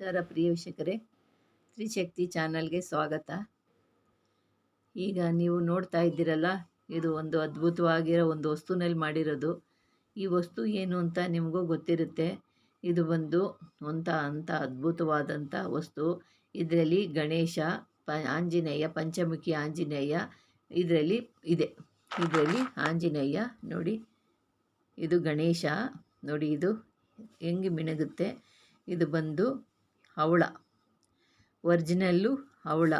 ನಮಸ್ಕಾರ ಪ್ರಿಯ ವೀಕ್ಷಕರೇ, ತ್ರಿಶಕ್ತಿ ಚಾನಲ್ಗೆ ಸ್ವಾಗತ. ಈಗ ನೀವು ನೋಡ್ತಾ ಇದ್ದೀರಲ್ಲ, ಇದು ಒಂದು ಅದ್ಭುತವಾಗಿರೋ ಒಂದು ವಸ್ತುನಲ್ಲಿ ಮಾಡಿರೋದು. ಈ ವಸ್ತು ಏನು ಅಂತ ನಿಮಗೂ ಗೊತ್ತಿರುತ್ತೆ. ಇದು ಬಂದು ಅಂತ ಅಂಥ ಅದ್ಭುತವಾದಂಥ ವಸ್ತು. ಇದರಲ್ಲಿ ಗಣೇಶ, ಪ, ಆಂಜನೇಯ, ಪಂಚಮುಖಿ ಆಂಜನೇಯ ಇದರಲ್ಲಿ ಇದೆ. ಇದರಲ್ಲಿ ಆಂಜನೇಯ, ನೋಡಿ, ಇದು ಗಣೇಶ, ನೋಡಿ, ಇದು ಹೆಂಗೆ ಮಿಣುಗುತ್ತೆ ಇದು ಬಂದು ಹವಳ ಒರ್ಜಿನಲ್ಲು ಹವಳ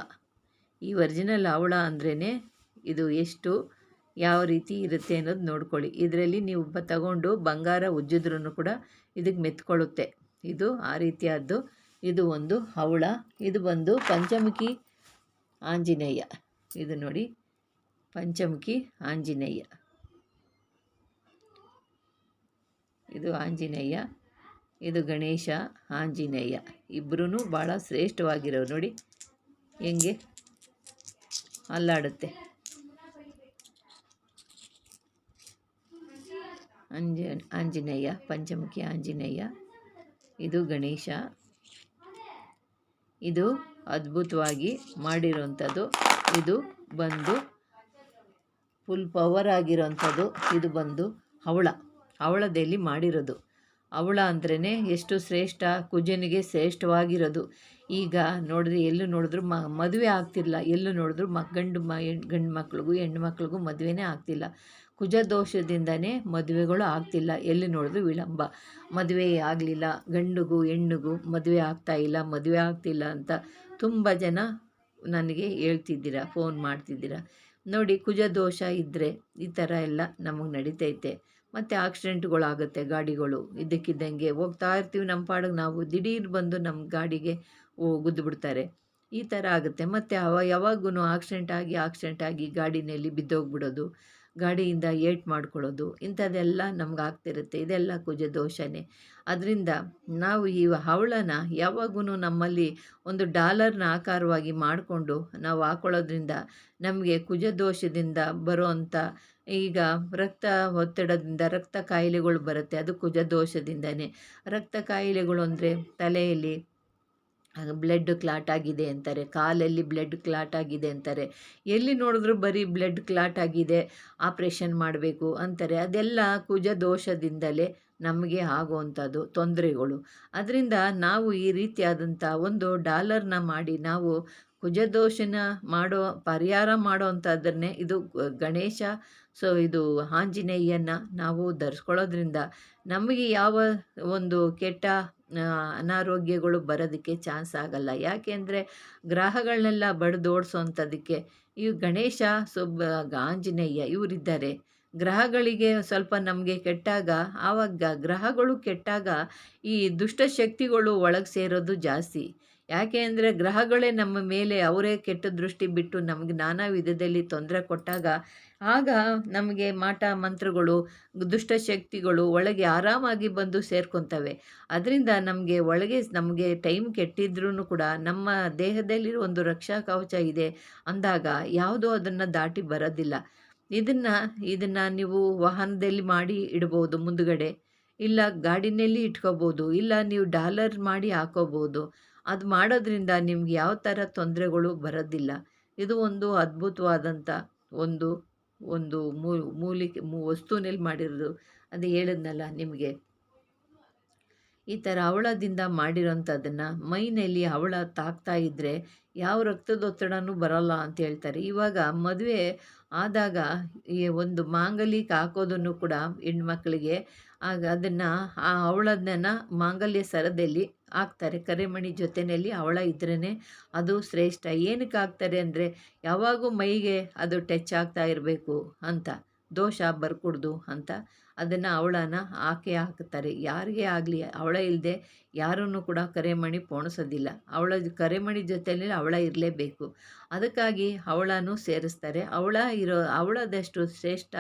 ಈ ಒರ್ಜಿನಲ್ ಹವಳ ಅಂದ್ರೇ ಇದು ಎಷ್ಟು ಯಾವ ರೀತಿ ಇರುತ್ತೆ ಅನ್ನೋದು ನೋಡ್ಕೊಳ್ಳಿ. ಇದರಲ್ಲಿ ನೀವು ತಗೊಂಡು ಬಂಗಾರ ಉಜ್ಜಿದ್ರೂ ಕೂಡ ಇದಕ್ಕೆ ಮೆತ್ಕೊಳ್ಳುತ್ತೆ. ಇದು ಆ ರೀತಿಯಾದ್ದು. ಇದು ಒಂದು ಹವಳ ಇದು ಬಂದು ಪಂಚಮುಖಿ ಆಂಜನೇಯ. ಇದು ನೋಡಿ. ಪಂಚಮುಖಿ ಆಂಜನೇಯ. ಇದು ಆಂಜನೇಯ. ಇದು ಗಣೇಶ, ಆಂಜನೇಯ. ಇಬ್ಬರೂ ಭಾಳ ಶ್ರೇಷ್ಠವಾಗಿರೋ ನೋಡಿ. ಹೆಂಗೆ? ಅಲ್ಲಾಡುತ್ತೆ. ಅಂಜ, ಆಂಜನೇಯ, ಪಂಚಮುಖಿ ಆಂಜನೇಯ. ಇದು ಗಣೇಶ. ಇದು ಅದ್ಭುತವಾಗಿ ಮಾಡಿರೋಂಥದ್ದು. ಇದು ಬಂದು ಫುಲ್ ಪವರ್ ಆಗಿರೋಂಥದ್ದು. ಇದು ಬಂದು ಹವಳ ಹವಳದಲ್ಲಿ ಮಾಡಿರೋದು. ಅವಳ ಅಂದ್ರೇ ಎಷ್ಟು ಶ್ರೇಷ್ಠ, ಕುಜನಿಗೆ ಶ್ರೇಷ್ಠವಾಗಿರೋದು. ಈಗ ನೋಡಿದ್ರೆ ಎಲ್ಲೂ ನೋಡಿದ್ರು ಮ, ಮದುವೆ ಆಗ್ತಿಲ್ಲ ಎಲ್ಲೂ ನೋಡಿದ್ರು ಮ, ಗಂಡು ಮ ಗಂಡು ಮಕ್ಳಿಗೂ, ಹೆಣ್ಣು ಮಕ್ಳಿಗೂ ಮದುವೆನೇ ಆಗ್ತಿಲ್ಲ. ಕುಜ ದೋಷದಿಂದನೇ ಮದುವೆಗಳು ಆಗ್ತಿಲ್ಲ. ಎಲ್ಲಿ ನೋಡಿದ್ರು ವಿಳಂಬ. ಮದುವೆ ಆಗಲಿಲ್ಲ. ಗಂಡಿಗೂ, ಹೆಣ್ಣಿಗೂ ಮದುವೆ ಆಗ್ತಾ ಇಲ್ಲ, ಮದುವೆ ಆಗ್ತಿಲ್ಲ ಅಂತ ತುಂಬ ಜನ ನನಗೆ ಹೇಳ್ತಿದ್ದೀರ, ಫೋನ್ ಮಾಡ್ತಿದ್ದೀರ. ನೋಡಿ ಕುಜ ದೋಷ ಇದ್ದರೆ ಈ ಥರ ಎಲ್ಲ ನಮಗೆ ನಡೀತೈತೆ. ಮತ್ತು ಆಕ್ಸಿಡೆಂಟ್ಗಳಾಗುತ್ತೆ ಗಾಡಿಗಳು. ಇದ್ದಕ್ಕಿದ್ದಂಗೆ ಹೋಗ್ತಾ ಇರ್ತೀವಿ ನಮ್ಮ ಪಾಡಿಗೆ. ನಾವು ದಿಢೀರ್ ಬಂದು ನಮ್ಮ ಗಾಡಿಗೆ ಗುದ್ದು ಬಿಡ್ತಾರೆ. ಈ ಥರ ಆಗುತ್ತೆ. ಮತ್ತು ಅವ ಯಾವಾಗೂ ಆಕ್ಸಿಡೆಂಟ್ ಆಗಿ ಆಕ್ಸಿಡೆಂಟ್ ಆಗಿ ಗಾಡಿನಲ್ಲಿ ಬಿದ್ದೋಗ್ಬಿಡೋದು. ಗಾಡಿಯಿಂದ ಏಟ್ ಮಾಡ್ಕೊಳ್ಳೋದು, ಇಂಥದ್ದೆಲ್ಲ ನಮ್ಗೆ ಆಗ್ತಿರುತ್ತೆ ಇದೆಲ್ಲ ಕುಜ ದೋಷನೇ. ಅದರಿಂದ ನಾವು ಈ ಹವಳನ ಯಾವಾಗೂ ನಮ್ಮಲ್ಲಿ ಒಂದು ಡಾಲರ್ನ ಆಕಾರವಾಗಿ ಮಾಡಿಕೊಂಡು ನಾವು ಹಾಕೊಳ್ಳೋದ್ರಿಂದ ನಮಗೆ ಕುಜ ದೋಷದಿಂದ ಬರುವಂಥ ಈಗ ರಕ್ತ ಒತ್ತಡದಿಂದ ರಕ್ತ ಕಾಯಿಲೆಗಳು ಬರುತ್ತೆ. ಅದು ಕುಜ ದೋಷದಿಂದನೇ. ರಕ್ತ ಕಾಯಿಲೆಗಳು ಅಂದರೆ ತಲೆಯಲ್ಲಿ ಬ್ಲಡ್ ಕ್ಲಾಟ್ ಆಗಿದೆ ಅಂತಾರೆ, ಕಾಲಲ್ಲಿ ಬ್ಲಡ್ ಕ್ಲಾಟ್ ಆಗಿದೆ ಅಂತಾರೆ. ಎಲ್ಲಿ ನೋಡಿದ್ರು ಬರೀ ಬ್ಲಡ್ ಕ್ಲಾಟ್ ಆಗಿದೆ, ಆಪ್ರೇಷನ್ ಮಾಡಬೇಕು ಅಂತಾರೆ. ಅದೆಲ್ಲ ಕುಜ ದೋಷದಿಂದಲೇ ನಮಗೆ ಆಗುವಂಥದ್ದು ತೊಂದರೆಗಳು. ಅದರಿಂದ ನಾವು ಈ ರೀತಿಯಾದಂಥ ಒಂದು ಡಾಲರ್ನ ಮಾಡಿ ನಾವು ಕುಜದೋಷನ ಮಾಡೋ, ಪರಿಹಾರ ಮಾಡೋ ಅಂಥದ್ದನ್ನೇ ಇದು ಗಣೇಶ, ಸೊ ಇದು ಆಂಜನೇಯನ ನಾವು ಧರಿಸ್ಕೊಳ್ಳೋದ್ರಿಂದ ನಮಗೆ ಯಾವ ಒಂದು ಕೆಟ್ಟ ಅನಾರೋಗ್ಯಗಳು ಬರೋದಕ್ಕೆ ಚಾನ್ಸ್ ಆಗಲ್ಲ. ಯಾಕೆ ಅಂದರೆ ಗ್ರಹಗಳನ್ನೆಲ್ಲ ಬಡ್ದೋಡ್ಸೋವಂಥದ್ದಕ್ಕೆ ಈ ಗಣೇಶ ಸೊ ಆಂಜನೇಯ ಇವರಿದ್ದಾರೆ. ಗ್ರಹಗಳಿಗೆ ಸ್ವಲ್ಪ ನಮಗೆ ಕೆಟ್ಟಾಗ, ಆವಾಗ ಗ್ರಹಗಳು ಕೆಟ್ಟಾಗ ಈ ದುಷ್ಟಶಕ್ತಿಗಳು ಒಳಗೆ ಸೇರೋದು ಜಾಸ್ತಿ. ಯಾಕೆ ಅಂದರೆ ಗ್ರಹಗಳೇ ನಮ್ಮ ಮೇಲೆ ಅವರೇ ಕೆಟ್ಟ ದೃಷ್ಟಿ ಬಿಟ್ಟು ನಮಗೆ ನಾನಾ ವಿಧದಲ್ಲಿ ತೊಂದರೆ ಕೊಟ್ಟಾಗ, ಆಗ ನಮಗೆ ಮಾಟ, ಮಂತ್ರಗಳು ದುಷ್ಟಶಕ್ತಿಗಳು ಒಳಗೆ ಆರಾಮಾಗಿ ಬಂದು ಸೇರ್ಕೊತವೆ. ಅದರಿಂದ ನಮಗೆ ಒಳಗೆ ನಮಗೆ ಟೈಮ್ ಕೆಟ್ಟಿದ್ರೂ ಕೂಡ ನಮ್ಮ ದೇಹದಲ್ಲಿರೋ ಒಂದು ರಕ್ಷಾ ಕವಚ ಇದೆ ಅಂದಾಗ ಯಾವುದೋ ಅದನ್ನು ದಾಟಿ ಬರೋದಿಲ್ಲ. ಇದನ್ನು ಇದನ್ನು ನೀವು ವಾಹನದಲ್ಲಿ ಮಾಡಿ ಇಡ್ಬೋದು ಮುಂದುಗಡೆ. ಇಲ್ಲ ಗಾಡಿನಲ್ಲಿ ಇಟ್ಕೋಬೋದು, ಇಲ್ಲ ನೀವು ಡಾಲರ್ ಮಾಡಿ ಹಾಕೋಬೋದು. ಅದು ಮಾಡೋದ್ರಿಂದ ನಿಮ್ಗೆ ಯಾವ ಥರ ತೊಂದರೆಗಳು ಬರೋದಿಲ್ಲ. ಇದು ಒಂದು ಅದ್ಭುತವಾದಂಥ ಒಂದು ಒಂದು ಮೂಲಿಕೆ ವಸ್ತುನಲ್ಲಿ ಮಾಡಿರೋದು. ಅದು ಹೇಳಿದ್ನಲ್ಲ ನಿಮಗೆ. ಈ ಥರ ಹವಳದಿಂದ ಮಾಡಿರೋಂಥದ್ದನ್ನು ಮೈನಲ್ಲಿ ಹವಳ ತಾಕ್ತಾ ಇದ್ದರೆ ಯಾವ ರಕ್ತದೊತ್ತಡನೂ ಬರೋಲ್ಲ ಅಂತ ಹೇಳ್ತಾರೆ. ಇವಾಗ ಮದುವೆ ಆದಾಗ ಈ ಒಂದು ಮಾಂಗಲ್ಯಕ್ಕೆ ಹಾಕೋದನ್ನು ಕೂಡ ಹೆಣ್ಮಕ್ಳಿಗೆ ಆಗ ಅದನ್ನು ಆ ಅವಳದನ್ನ ಮಾಂಗಲ್ಯ ಸರದಲ್ಲಿ ಹಾಕ್ತಾರೆ. ಕರೆಮಣಿ ಜೊತೆಯಲ್ಲಿ ಅವಳ ಇದ್ರೇ ಅದು ಶ್ರೇಷ್ಠ. ಏನಕ್ಕೆ ಹಾಕ್ತಾರೆ ಅಂದರೆ ಯಾವಾಗೂ ಮೈಗೆ ಅದು ಟಚ್ ಆಗ್ತಾ ಇರಬೇಕು ಅಂತ, ದೋಷ ಬರ್ಕೂಡ್ದು ಅಂತ ಅದನ್ನು ಅವಳನ್ನ ಹಾಕೇ ಹಾಕ್ತಾರೆ. ಯಾರಿಗೆ ಆಗಲಿ, ಅವಳ ಇಲ್ಲದೆ ಯಾರನ್ನು ಕೂಡ ಕರೆಮಣಿ ಪೋಣಿಸೋದಿಲ್ಲ. ಅವಳ ಕರೆಮಣಿ ಜೊತೆಯಲ್ಲಿ ಅವಳ ಇರಲೇಬೇಕು. ಅದಕ್ಕಾಗಿ ಅವಳನ್ನು ಸೇರಿಸ್ತಾರೆ. ಅವಳ ಇರೋ, ಅವಳದಷ್ಟು ಶ್ರೇಷ್ಠ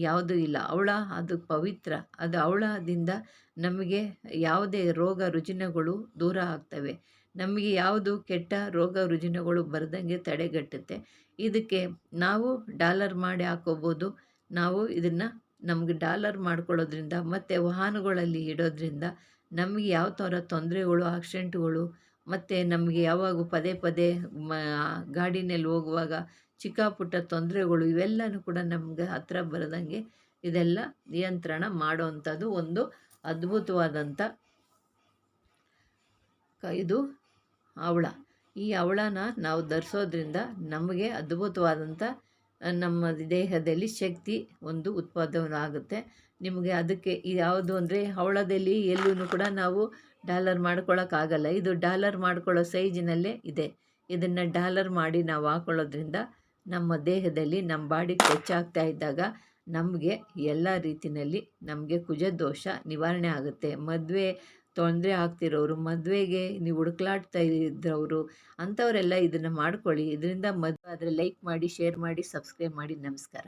ಯಾವುದೂ ಇಲ್ಲ. ಅವಳ ಅದು ಪವಿತ್ರ. ಅದು ಅವಳದಿಂದ ನಮಗೆ ಯಾವುದೇ ರೋಗ ರುಜಿನಗಳು ದೂರ ಆಗ್ತವೆ. ನಮಗೆ ಯಾವುದು ಕೆಟ್ಟ ರೋಗ ರುಜಿನಗಳು ಬರದಂಗೆ ತಡೆಗಟ್ಟುತ್ತೆ. ಇದಕ್ಕೆ ನಾವು ಡಾಲರ್ ಮಾಡಿ ಹಾಕೋಬೋದು. ನಾವು ಇದನ್ನು ನಮಗೆ ಡಾಲರ್ ಮಾಡ್ಕೊಳ್ಳೋದ್ರಿಂದ, ಮತ್ತು ವಾಹನಗಳಲ್ಲಿ ಇಡೋದ್ರಿಂದ ನಮಗೆ ಯಾವ ಥರ ತೊಂದರೆಗಳು, ಆಕ್ಸಿಡೆಂಟ್ಗಳು, ಮತ್ತು ನಮಗೆ ಯಾವಾಗ ಪದೇ ಪದೇ ಮ, ಗಾಡಿನಲ್ಲಿ ಹೋಗುವಾಗ ಚಿಕ್ಕ ಪುಟ್ಟ ತೊಂದರೆಗಳು ಇವೆಲ್ಲನೂ ಕೂಡ ನಮಗೆ ಹತ್ತಿರ ಬರದಂಗೆ ಇದೆಲ್ಲ ನಿಯಂತ್ರಣ ಮಾಡೋವಂಥದ್ದು ಒಂದು ಅದ್ಭುತವಾದಂಥ ಇದು ಹವಳ ಈ ಹವಳನ ನಾವು ಧರಿಸೋದ್ರಿಂದ ನಮಗೆ ಅದ್ಭುತವಾದಂಥ ನಮ್ಮ ದೇಹದಲ್ಲಿ ಶಕ್ತಿ ಒಂದು ಉತ್ಪಾದನೆ ಆಗುತ್ತೆ ನಿಮಗೆ ಅದಕ್ಕೆ ಯಾವುದು ಅಂದರೆ ಹವಳದಲ್ಲಿ ಎಲ್ಲೂ ಕೂಡ ನಾವು ಡಾಲರ್ ಮಾಡ್ಕೊಳ್ಳೋಕ್ಕಾಗಲ್ಲ ಇದು ಡಾಲರ್ ಮಾಡ್ಕೊಳ್ಳೋ ಸೈಜಿನಲ್ಲೇ ಇದೆ. ಇದನ್ನು ಡಾಲರ್ ಮಾಡಿ ನಾವು ಹಾಕೊಳ್ಳೋದ್ರಿಂದ ನಮ್ಮ ದೇಹದಲ್ಲಿ ನಮ್ಮ ಬಾಡಿ ಹೆಚ್ಚಾಗ್ತಾ ಇದ್ದಾಗ ನಮಗೆ ಎಲ್ಲ ರೀತಿಯಲ್ಲಿ ನಮಗೆ ಕುಜದೋಷ ನಿವಾರಣೆ ಆಗುತ್ತೆ. ಮದುವೆ ತೊಂದರೆ ಆಗ್ತಿರೋರು, ಮದುವೆಗೆ ನೀವು ಹುಡುಕ್ಲಾಡ್ತಾ ಇದ್ದವರು ಅಂಥವರೆಲ್ಲ ಇದನ್ನು ಮಾಡ್ಕೊಳ್ಳಿ. ಇದರಿಂದ ಮದುವೆ ಆದರೆ ಲೈಕ್ ಮಾಡಿ ಶೇರ್ ಮಾಡಿ ಸಬ್ಸ್ಕ್ರೈಬ್ ಮಾಡಿ. ನಮಸ್ಕಾರ.